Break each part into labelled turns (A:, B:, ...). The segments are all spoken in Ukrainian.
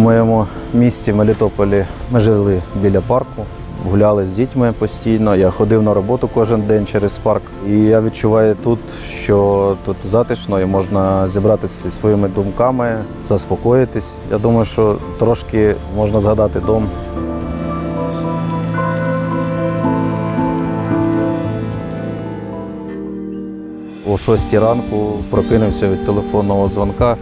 A: В моєму місті Мелітополі ми жили біля парку, гуляли з дітьми постійно. Я ходив на роботу кожен день через парк. І я відчуваю тут, що тут затишно і можна зібратися зі своїми думками, заспокоїтись. Я думаю, що трошки можна згадати дом. О 6 ранку прокинувся від телефонного дзвонка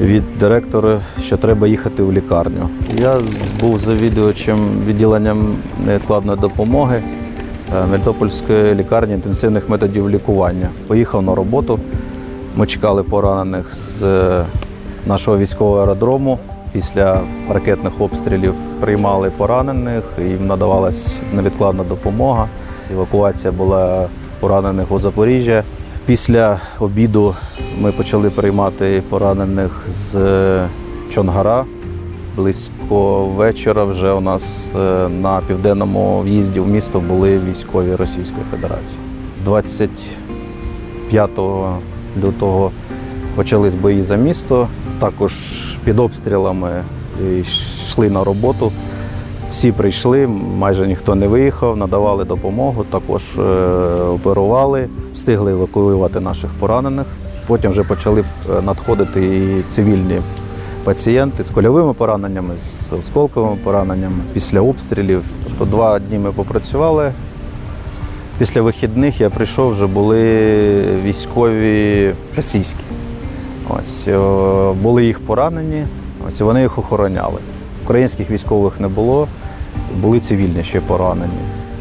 A: від директора, що треба їхати в лікарню. Я був завідувачем відділенням невідкладної допомоги е, Мелітопольської лікарні інтенсивних методів лікування. Поїхав на роботу. Ми чекали поранених з е, нашого військового аеродрому. Після ракетних обстрілів приймали поранених, їм надавалась невідкладна допомога. Евакуація була поранених у Запоріжжя. Після обіду ми почали приймати поранених з е, Чонгара. Близько вечора вже у нас е, на південному в'їзді в місто були військові Російської Федерації. 25 лютого почались бої за місто. Також під обстрілами йшли на роботу. Всі прийшли, майже ніхто не виїхав, надавали допомогу, також е, оперували, встигли евакуювати наших поранених. Потім вже почали е, надходити і цивільні пацієнти з кольовими пораненнями, з осколковими пораненнями після обстрілів. Тобто два дні ми попрацювали. Після вихідних я прийшов, вже були військові російські. Ось були їх поранені, ось вони їх охороняли. Українських військових не було, були цивільні ще поранені.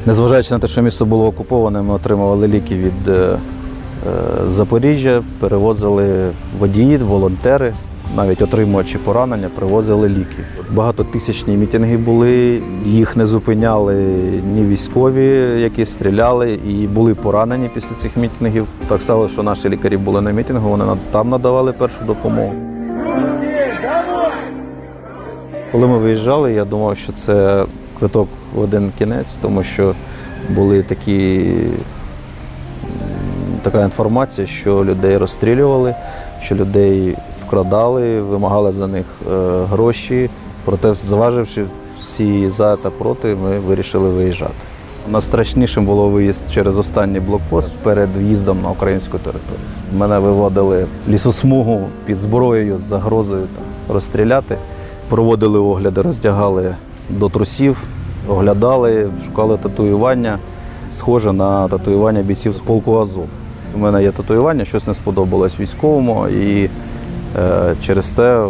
A: Незважаючи на те, що місто було окуповане, ми отримували ліки від е, е, Запоріжжя, перевозили водії, волонтери, навіть отримуючи поранення, привозили ліки. Багатотисячні мітинги були, їх не зупиняли ні військові, які стріляли, і були поранені після цих мітингів. Так сталося, що наші лікарі були на мітингу, вони там надавали першу допомогу. Коли ми виїжджали, я думав, що це квиток в один кінець, тому що були такі, така інформація, що людей розстрілювали, що людей вкрадали, вимагали за них е, гроші. Проте, зваживши всі за та проти, ми вирішили виїжджати. Найстрашнішим було виїзд через останній блокпост перед в'їздом на українську територію. Мене виводили лісосмугу під зброєю з загрозою там, розстріляти. Проводили огляди, роздягали до трусів, оглядали, шукали татуювання, схоже на татуювання бійців з полку Азов. У мене є татуювання, щось не сподобалось військовому, і е, через те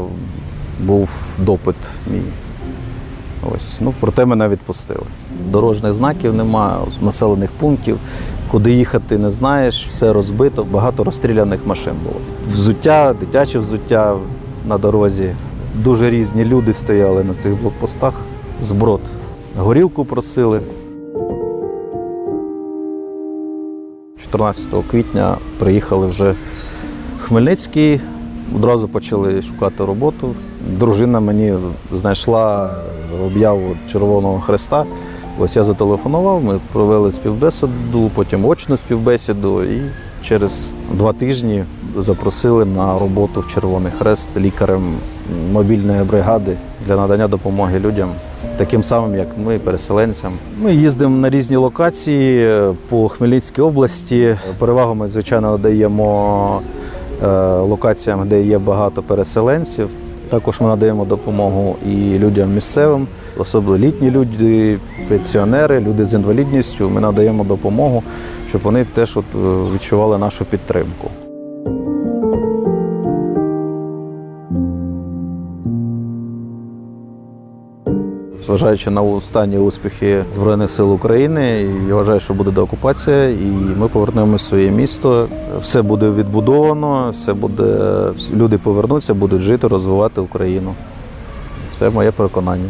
A: був допит мій. Ось, ну, проте мене відпустили. Дорожніх знаків немає, населених пунктів, куди їхати не знаєш, все розбито, багато розстріляних машин було. Взуття, дитяче взуття на дорозі. Дуже різні люди стояли на цих блокпостах. Зброд. Горілку просили. 14 квітня приїхали вже в Хмельницький, одразу почали шукати роботу. Дружина мені знайшла об'яву Червоного Хреста. Ось я зателефонував, ми провели співбесіду, потім очну співбесіду і через два тижні запросили на роботу в Червоний Хрест лікарем мобільної бригади для надання допомоги людям, таким самим, як ми, переселенцям. Ми їздимо на різні локації е, по Хмельницькій області. Перевагу ми, звичайно, надаємо е, локаціям, де є багато переселенців. Також ми надаємо допомогу і людям місцевим, особливо літні люди, пенсіонери, люди з інвалідністю. Ми надаємо допомогу, щоб вони теж е, відчували нашу підтримку. Зважаючи на останні успіхи Збройних сил України, я вважаю, що буде деокупація, і ми повернемося в своє місто. Все буде відбудовано, все буде люди повернуться, будуть жити, розвивати Україну. Це моє переконання.